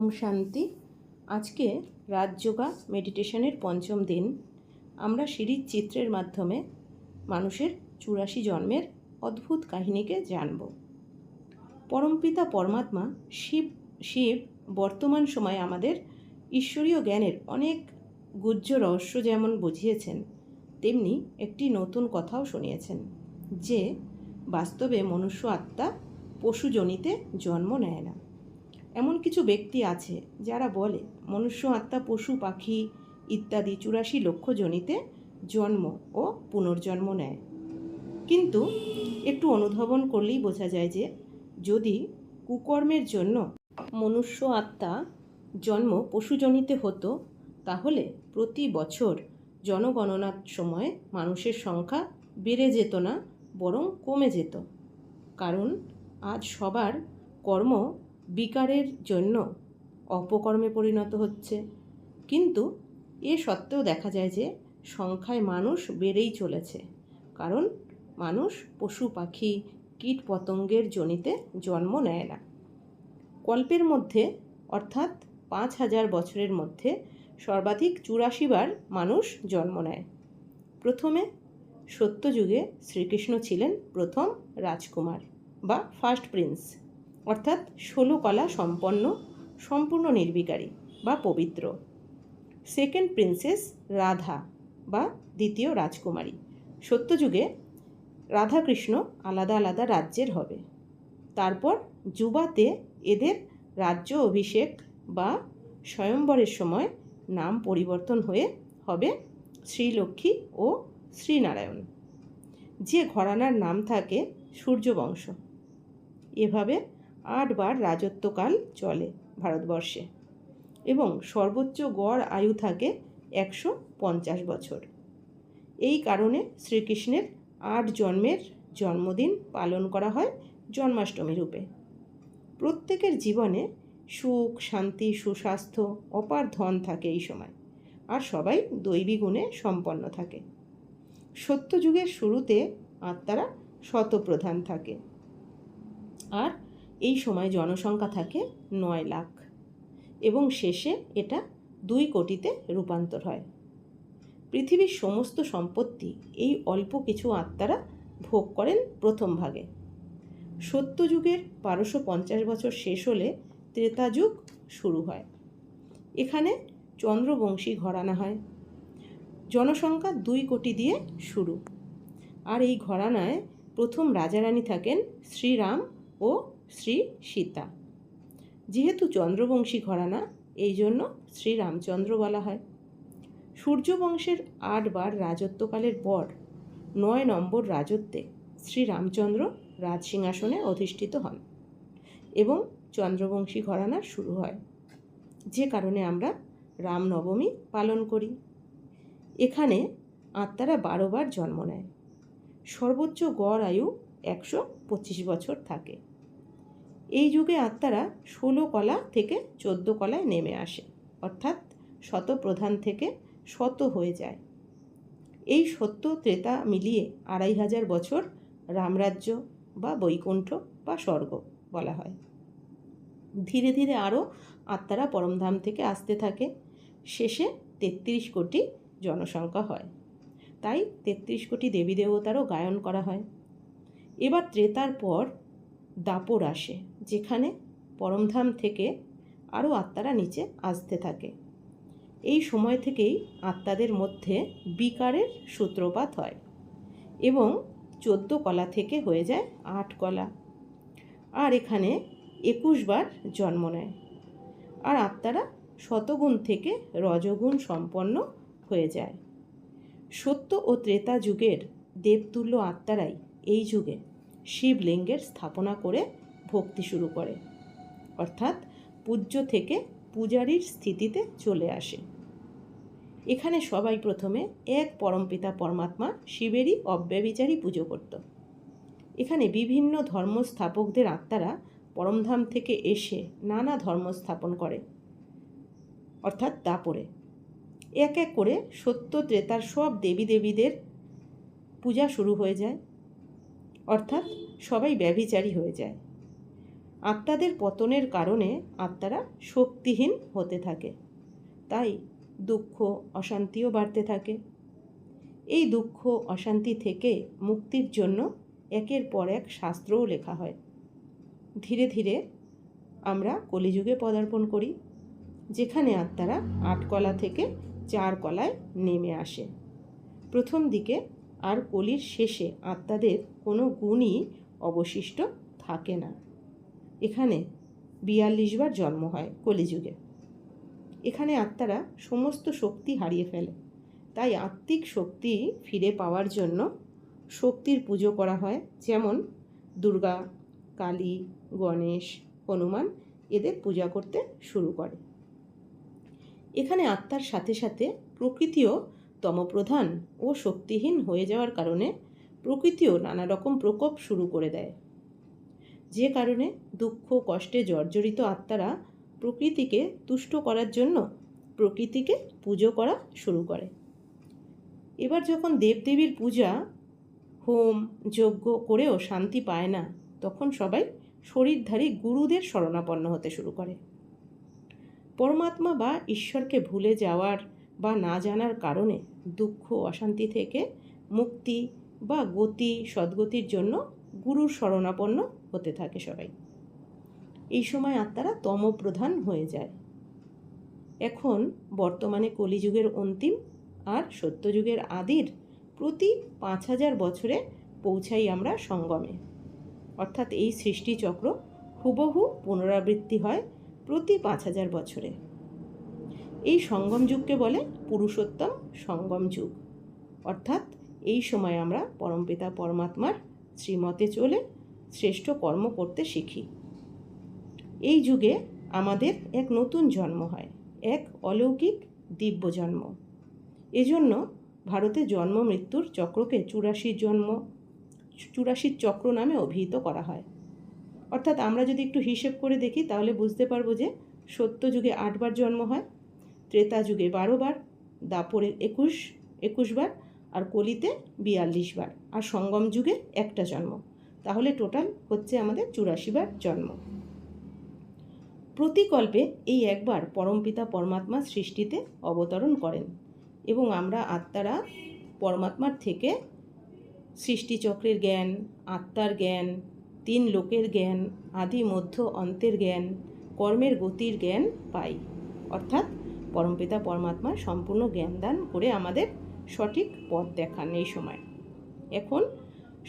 ওম শান্তি। আজকে রাজযোগা মেডিটেশনের পঞ্চম দিন। আমরা সিঁড়ির চিত্রের মাধ্যমে মানুষের চুরাশি জন্মের অদ্ভুত কাহিনীকে জানব। পরমপিতা পরমাত্মা শিব শিব বর্তমান সময়ে আমাদের ঈশ্বরীয় জ্ঞানের অনেক গুহ্য রহস্য যেমন বুঝিয়েছেন, তেমনি একটি নতুন কথাও শুনিয়েছেন, যে বাস্তবে মনুষ্য আত্মা পশুজনিতে জন্ম নেয় না। এমন কিছু ব্যক্তি আছে যারা বলে, মনুষ্য আত্মা, পশু, পাখি ইত্যাদি চুরাশি লক্ষ জনিতে জন্ম ও পুনর্জন্ম নেয়। কিন্তু একটু অনুধাবন করলেই বোঝা যায় যে, যদি কুকর্মের জন্য মনুষ্য আত্মা জন্ম পশুজনিতে হতো, তাহলে প্রতি বছর জনগণনার সময় মানুষের সংখ্যা বেড়ে যেত না, বরং কমে যেত। কারণ আজ সবার কর্ম বিকারের জন্য অপকর্মে পরিণত হচ্ছে। কিন্তু এ সত্ত্বেও দেখা যায় যে সংখ্যায় মানুষ বেড়েই চলেছে। কারণ মানুষ পশু, পাখি, কীট পতঙ্গের জনিতে জন্ম নেয় না। কল্পের মধ্যে, অর্থাৎ পাঁচ হাজার বছরের মধ্যে, সর্বাধিক চুরাশি বার মানুষ জন্ম নেয়। প্রথমে সত্যযুগে শ্রীকৃষ্ণ ছিলেন প্রথম রাজকুমার বা ফার্স্ট প্রিন্স। অর্থাৎ ষোলো কলা সম্পন্ন, সম্পূর্ণ নির্বিকারী বা পবিত্র। সেকেন্ড প্রিন্সেস রাধা বা দ্বিতীয় রাজকুমারী। সত্যযুগে রাধাকৃষ্ণ আলাদা আলাদা রাজ্যের হবে। তারপর যুবাতে এদের রাজ্য অভিষেক বা স্বয়ম্বরের সময় নাম পরিবর্তন হয়ে হবে শ্রীলক্ষ্মী ও শ্রীনারায়ণ। যে ঘরানার নাম থাকে সূর্যবংশ। এভাবে আটবার রাজত্বকাল চলে ভারতবর্ষে এবং সর্বোচ্চ গড় আয়ু থাকে একশো পঞ্চাশ বছর। এই কারণে শ্রীকৃষ্ণের আট জন্মের জন্মদিন পালন করা হয় জন্মাষ্টমী রূপে। প্রত্যেকের জীবনে সুখ, শান্তি, সুস্বাস্থ্য, অপার ধন থাকে এই সময়, আর সবাই দৈবী গুণে সম্পন্ন থাকে। সত্যযুগের শুরুতে আত্মারা শতপ্রধান থাকে। আর এই সময় জনসংখ্যা থাকে নয় লাখ। এবং শেষে এটা দুই কোটিতে রূপান্তর হয়। পৃথিবীর সমস্ত সম্পত্তি এই অল্প কিছু আত্মারা ভোগ করেন প্রথম ভাগে। সত্যযুগের বারোশো পঞ্চাশ বছর শেষ হলে ত্রেতা যুগ শুরু হয়। এখানে চন্দ্রবংশী ঘরানা হয়। জনসংখ্যা দুই কোটি দিয়ে শুরু। আর এই ঘরানায় প্রথম রাজারানী থাকেন শ্রীরাম ও শ্রী সীতা। যেহেতু চন্দ্রবংশী ঘরানা, এই জন্য শ্রীরামচন্দ্র বলা হয়। সূর্যবংশের আটবার রাজত্বকালের পর নয় নম্বর রাজত্বে শ্রী শ্রীরামচন্দ্র রাজসিংহাসনে অধিষ্ঠিত হন এবং চন্দ্রবংশী ঘরানা শুরু হয়। যে কারণে আমরা রামনবমী পালন করি। এখানে আত্মারা বারোবার জন্ম নেয়। সর্বোচ্চ গড় আয়ু একশো পঁচিশ বছর থাকে। এই যুগে আত্মারা ষোলো কলা থেকে চোদ্দ কলায় নেমে আসে, অর্থাৎ শতপ্রধান থেকে শত হয়ে যায়। এই সত্য ত্রেতা মিলিয়ে আড়াই হাজার বছর রামরাজ্য বা বৈকুণ্ঠ বা স্বর্গ বলা হয়। ধীরে ধীরে আরও আত্মারা পরমধাম থেকে আসতে থাকে, শেষে তেত্রিশ কোটি জনসংখ্যা হয়। তাই তেত্রিশ কোটি দেবী দেবতারও গায়ন করা হয়। এবার ত্রেতার পর দাপর আসে। যেখানে পরমধাম থেকে আরও আত্মারা নিচে আসতে থাকে। এই সময় থেকেই আত্মাদের মধ্যে বিকারের সূত্রপাত হয় এবং চোদ্দ কলা থেকে হয়ে যায় আট কলা। আর এখানে একুশ বার জন্ম নেয়। আর আত্মারা শতগুণ থেকে রজগুণ সম্পন্ন হয়ে যায়। সত্য ও ত্রেতা যুগের দেবতুল্য আত্মারাই এই যুগে শিবলিঙ্গের স্থাপনা করে ভক্তি শুরু করে। অর্থাৎ পূজ্য থেকে পূজারীর স্থিতিতে চলে আসে। এখানে সবাই প্রথমে এক পরমপিতা পরমাত্মা শিবেরই অব্যবিচারী পুজো করত। এখানে বিভিন্ন ধর্মস্থাপকদের আত্মারা পরমধাম থেকে এসে নানা ধর্ম স্থাপন করে, অর্থাৎ দাপরে। এক এক করে সত্য ত্রেতার সব দেবী দেবীদের পূজা শুরু হয়ে যায়, অর্থাৎ সবাই ব্যভিচারী হয়ে যায়। আত্মাদের পতনের কারণে আত্মারা শক্তিহীন হতে থাকে। তাই দুঃখ, অশান্তিও বাড়তে থাকে। এই দুঃখ, অশান্তি থেকে মুক্তির জন্য একের পর এক শাস্ত্রও লেখা হয়। ধীরে ধীরে আমরা কলিযুগে পদার্পণ করি, যেখানে আত্মারা আট কলা থেকে চার কলায় নেমে আসে। প্রথম দিকে আর কলির শেষে আত্মাদের কোনো গুণই অবশিষ্ট থাকে না। এখানে বিয়াল্লিশ বার জন্ম হয় কলিযুগে। এখানে আত্মারা সমস্ত শক্তি হারিয়ে ফেলে। তাই আত্মিক শক্তি ফিরে পাওয়ার জন্য শক্তির পুজো করা হয়। যেমন দুর্গা, কালী, গণেশ, হনুমান এদের পূজা করতে শুরু করে। এখানে আত্মার সাথে সাথে প্রকৃতিও তমপ্রধান ও শক্তিহীন হয়ে যাওয়ার কারণে প্রকৃতিও নানা রকম প্রকোপ শুরু করে দেয়। যে কারণে দুঃখ, কষ্টে জর্জরিত আত্মারা প্রকৃতিকে তুষ্ট করার জন্য প্রকৃতিকে পুজো করা শুরু করে। এবার যখন দেবদেবীর পূজা হোম, যজ্ঞ করেও শান্তি পায় না, তখন সবাই শরীরধারী গুরুদের শরণাপন্ন হতে শুরু করে। পরমাত্মা বা ঈশ্বরকে ভুলে যাওয়ার বা না জানার কারণে দুঃখ, অশান্তি থেকে মুক্তি বা গতি, সদ্গতির জন্য গুরুর শরণাপন্ন হতে থাকে সবাই। এই সময় আত্মারা তমপ্রধান হয়ে যায়। এখন বর্তমানে কলিযুগের অন্তিম আর সত্যযুগের আদির প্রতি পাঁচ হাজার বছরে পৌঁছাই আমরা সঙ্গমে। অর্থাৎ এই সৃষ্টিচক্র হুবহু পুনরাবৃত্তি হয় প্রতি পাঁচ হাজার বছরে। এই সঙ্গম যুগকে বলে পুরুষোত্তম সঙ্গম যুগ। অর্থাৎ এই সময় আমরা পরমপিতা পরমাত্মার শ্রীমতে চলে শ্রেষ্ঠ কর্ম করতে শিখি। এই যুগে আমাদের এক নতুন জন্ম হয়, এক অলৌকিক দিব্য জন্ম। এজন্য ভারতে জন্ম মৃত্যুর চক্রকে চুরাশি জন্ম, চুরাশির চক্র নামে অভিহিত করা হয়। অর্থাৎ আমরা যদি একটু হিসেব করে দেখি, তাহলে বুঝতে পারব যে সত্য যুগে আটবার জন্ম হয়, ত্রেতা যুগে বারো বার দাপরে একুশ একুশ বার আর কলিতে বিয়াল্লিশ বার। আর সঙ্গম যুগে একটা জন্ম। তাহলে টোটাল হচ্ছে আমাদের চুরাশি বার জন্ম। প্রতিকল্পে এই একবার পরমপিতা পরমাত্মা সৃষ্টিতে অবতরণ করেন এবং আমরা আত্মারা পরমাত্মার থেকে সৃষ্টিচক্রের জ্ঞান, আত্মার জ্ঞান, তিন লোকের জ্ঞান, আদি, মধ্য, অন্তের জ্ঞান, কর্মের গতির জ্ঞান পাই। অর্থাৎ পরমপিতা পরমাত্মা সম্পূর্ণ জ্ঞান দান করে আমাদের সঠিক পথ দেখান এই সময়। এখন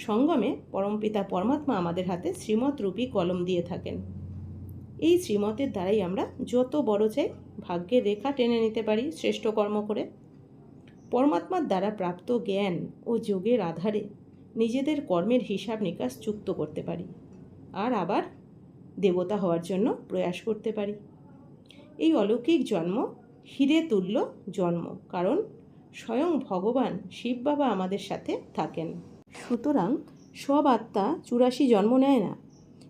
সঙ্গমে পরমপিতা পরমাত্মা আমাদের হাতে শ্রীমৎ রূপী কলম দিয়ে থাকেন। এই শ্রীমতের দ্বারাই আমরা যত বড় চাই ভাগ্যের রেখা টেনে নিতে পারি শ্রেষ্ঠ কর্ম করে। পরমাত্মার দ্বারা প্রাপ্ত জ্ঞান ও যোগের আধারে নিজেদের কর্মের হিসাব নিকাশ যুক্ত করতে পারি আর আবার দেবতা হওয়ার জন্য প্রয়াস করতে পারি। এই অলৌকিক জন্ম হিরে তুল্য জন্ম, কারণ স্বয়ং ভগবান শিব বাবা আমাদের সাথে থাকেন। সুতরাং সব আত্মা চুরাশি জন্ম নেয় না।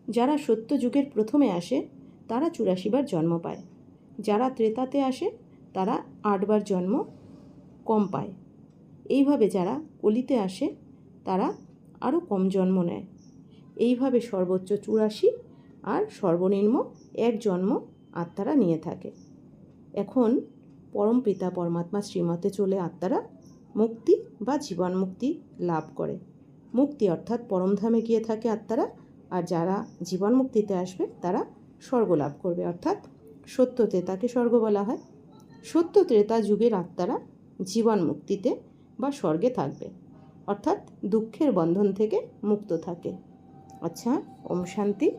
যারা সত্য যুগের প্রথমে আসে, তারা চুরাশিবার জন্ম পায়। যারা ত্রেতাতে আসে, তারা আটবার জন্ম কম পায়। এইভাবে যারা কলিতে আসে, তারা আরও কম জন্ম নেয়। এইভাবে সর্বোচ্চ চুরাশি আর সর্বনিম্ন এক জন্ম আত্মারা নিয়ে থাকে। এখন পরম পিতা পরমাত্মা শ্রীমতে চলে আত্মারা মুক্তি বা জীবন মুক্তি লাভ করে। মুক্তি অর্থাৎ পরমধামে গিয়ে থাকে আত্মারা, আর যারা জীবন মুক্তিতে আসবে তারা স্বর্গ লাভ করবে। অর্থাৎ সত্য ত্রেতাকে স্বর্গ বলা হয়। সত্য ত্রেতা যুগের আত্মারা জীবন মুক্তিতে বা স্বর্গে থাকবে। অর্থাৎ দুঃখের বন্ধন থেকে মুক্ত থাকে। আচ্ছা ওম শান্তি।